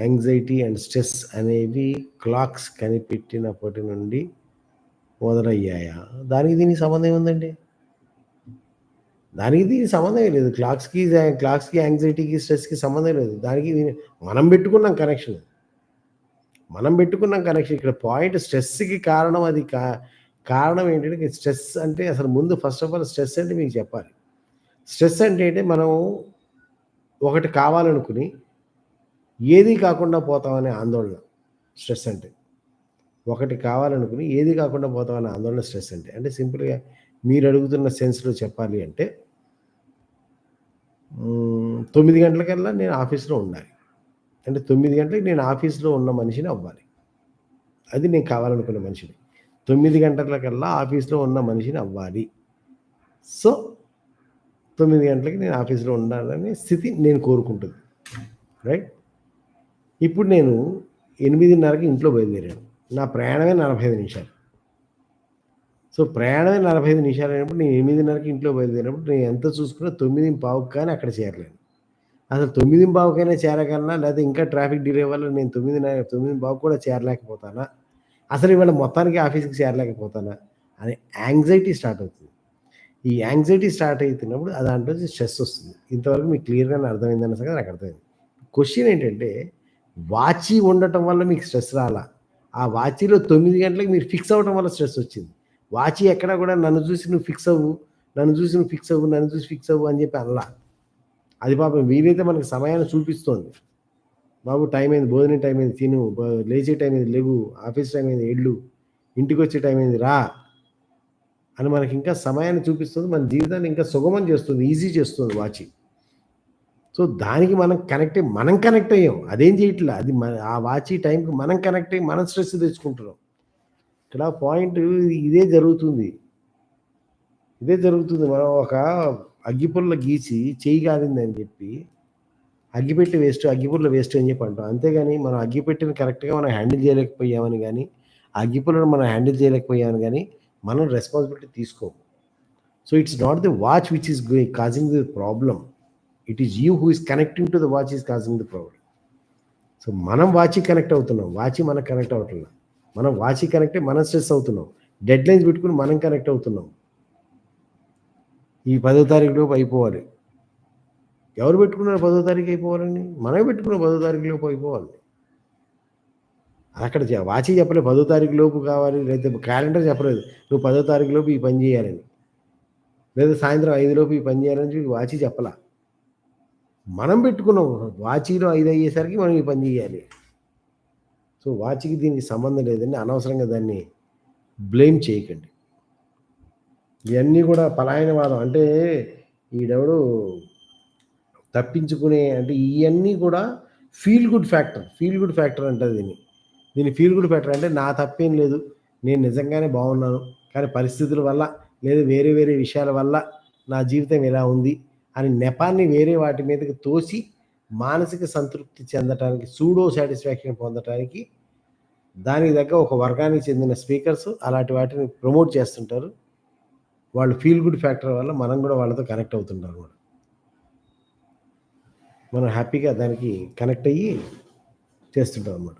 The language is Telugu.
యాంగ్జైటీ అండ్ స్ట్రెస్ అనేవి క్లాక్స్ కనిపెట్టినప్పటి నుండి మొదలయ్యాయా? దానికి దీనికి సంబంధం ఉందండి దానికి దీనికి సంబంధం లేదు. క్లాక్స్కి క్లాక్స్కి యాంగ్జైటీకి స్ట్రెస్కి సంబంధం లేదు. దానికి దీని మనం పెట్టుకున్నాం కనెక్షన్. మనం పెట్టుకున్నాం కనెక్షన్. ఇక్కడ పాయింట్ స్ట్రెస్కి కారణం అది కా కారణం ఏంటంటే స్ట్రెస్ అంటే అసలు ముందు ఫస్ట్ ఆఫ్ ఆల్ స్ట్రెస్ అంటే మీకు చెప్పాలి. స్ట్రెస్ అంటే ఏంటి? మనం ఒకటి కావాలనుకుని ఏది కాకుండా పోతామనే ఆందోళన స్ట్రెస్ అంటే. ఒకటి కావాలనుకుని ఏది కాకుండా పోతామనే ఆందోళన స్ట్రెస్ అంటే. అంటే సింపుల్గా మీరు అడుగుతున్న సెన్స్లో చెప్పాలి అంటే తొమ్మిది గంటలకల్లా నేను ఆఫీస్లో ఉండాలి. అంటే తొమ్మిది గంటలకు నేను ఆఫీస్లో ఉన్న మనిషిని అవ్వాలి. అది నేను కావాలనుకున్న మనిషిని. తొమ్మిది గంటలకల్లా ఆఫీస్లో ఉన్న మనిషిని అవ్వాలి. సో తొమ్మిది గంటలకి నేను ఆఫీస్లో ఉండాలనే స్థితి నేను కోరుకుంటుంది. రైట్? ఇప్పుడు నేను ఎనిమిదిన్నరకి ఇంట్లో బయలుదేరాను. నా ప్రయాణమే నలభై ఐదు నిమిషాలు. సో ప్రయాణమే నలభై ఐదు నిమిషాలు అయినప్పుడు నేను ఎనిమిదిన్నరకి ఇంట్లో బయలుదేరినప్పుడు నేను ఎంత చూసుకున్నా తొమ్మిది పావుకు కానీ అక్కడ చేరలేను. అసలు తొమ్మిది బావుకైనా చేరగలనా? లేదా ఇంకా ట్రాఫిక్ డిలే వల్ల నేను తొమ్మిది తొమ్మిది బావు కూడా చేరలేకపోతానా? అసలు ఇవాళ మొత్తానికి ఆఫీస్కి చేరలేకపోతానా? అనే యాంగ్జైటీ స్టార్ట్ అవుతుంది. ఈ యాంగ్జైటీ స్టార్ట్ అవుతున్నప్పుడు అది దాంట్లో స్ట్రెస్ వస్తుంది. ఇంతవరకు మీకు క్లియర్గా అర్థమైందన్న సంగతి నాకు అర్థమైంది. క్వశ్చన్ ఏంటంటే వాచి ఉండటం వల్ల మీకు స్ట్రెస్ రాలా. ఆ వాచీలో తొమ్మిది గంటలకు మీరు ఫిక్స్ అవ్వడం వల్ల స్ట్రెస్ వచ్చింది. వాచి ఎక్కడ కూడా నన్ను చూసి నువ్వు ఫిక్స్ అవ్వు నన్ను చూసి నువ్వు ఫిక్స్ అవ్వు నన్ను చూసి ఫిక్స్ అవ్వు అని చెప్పి అనలా. అది పాపం వీలైతే మనకి సమయాన్ని చూపిస్తోంది. బాబు టైం అయింది భోజనం టైం అయింది తిను లేచే టైం అయింది లేవు ఆఫీస్ టైం అయింది ఎళ్ళు ఇంటికి వచ్చే టైం అయింది రా అని మనకి ఇంకా సమయాన్ని చూపిస్తుంది. మన జీవితాన్ని ఇంకా సుగమం చేస్తుంది ఈజీ చేస్తుంది వాచి. సో దానికి మనం కనెక్ట్ అయ్యి మనం కనెక్ట్ అయ్యాం. అదేం చేయట్లే. అది మన ఆ వాచి టైంకి మనం కనెక్ట్ అయ్యి మనం స్ట్రెస్ తెచ్చుకుంటున్నాం. ఇక్కడ పాయింట్ ఇదే జరుగుతుంది. ఇదే జరుగుతుంది. మనం ఒక అగ్గిపుల్ల గీసి చేయి కాదింది అని చెప్పి అగ్గిపెట్టి వేస్ట్ అగ్గిపుల్ల వేస్ట్ అని చెప్పి అంటాం. అంతేగాని మనం అగ్గిపెట్టిన కరెక్ట్గా మనం హ్యాండిల్ చేయలేకపోయామని కానీ అగ్గిపుల్లను మనం హ్యాండిల్ చేయలేకపోయామని కానీ మనం రెస్పాన్సిబిలిటీ తీసుకోము. So it's not the watch which is causing the problem it is you who is connecting to the watch is causing the problem so మనం వాచి కనెక్ట్ అవుతున్నాం. వాచి మనకు కనెక్ట్ అవ్వట్లేదు మనం వాచి కనెక్ట్ మనం స్ట్రెస్ అవుతున్నాం. డెడ్ లైన్స్ పెట్టుకుని మనం కనెక్ట్ అవుతున్నాం. ఈ పదో తారీఖు లోపు అయిపోవాలి. ఎవరు పెట్టుకున్నారు పదో తారీఖు అయిపోవాలండి మనమే పెట్టుకున్న పదో తారీఖు లోపు అయిపోవాలి. అక్కడ వాచి చెప్పలేదు పదో తారీఖు లోపు కావాలి. లేదా క్యాలెండర్ చెప్పలేదు. నువ్వు పదో తారీఖు లోపు ఈ పని చేయాలని. లేదా సాయంత్రం ఐదు లోపు ఈ పని చేయాలని చెప్పి వాచి చెప్పలా. మనం పెట్టుకున్నాం వాచీలో ఐదు అయ్యేసరికి మనం ఈ పని చేయాలి. సో వాచికి దీనికి సంబంధం లేదండి. అనవసరంగా దాన్ని బ్లేమ్ చేయకండి. ఇవన్నీ కూడా పలాయనవాదం అంటే ఈడెవడు తప్పించుకునే అంటే ఇవన్నీ కూడా feel good factor feel good factor అంటారు దీన్ని. దీని ఫీల్ గుడ్ ఫ్యాక్టర్ అంటే నా తప్పేం లేదు నేను నిజంగానే బాగున్నాను కానీ పరిస్థితుల వల్ల లేదా వేరే వేరే విషయాల వల్ల నా జీవితం ఇలా ఉంది అని నెపాన్ని వేరే వాటి మీదకి తోసి మానసిక సంతృప్తి చెందటానికి సూడో సాటిస్ఫాక్షన్ పొందటానికి దానికి దగ్గర ఒక వర్గానికి చెందిన స్పీకర్స్ అలాంటి వాటిని ప్రమోట్ చేస్తుంటారు. వాళ్ళు ఫీల్ గుడ్ ఫ్యాక్టర్ వల్ల మనం కూడా వాళ్ళతో కనెక్ట్ అవుతుంటారు కూడా. మనం హ్యాపీగా దానికి కనెక్ట్ అయ్యి చేస్తుంటాం అన్నమాట.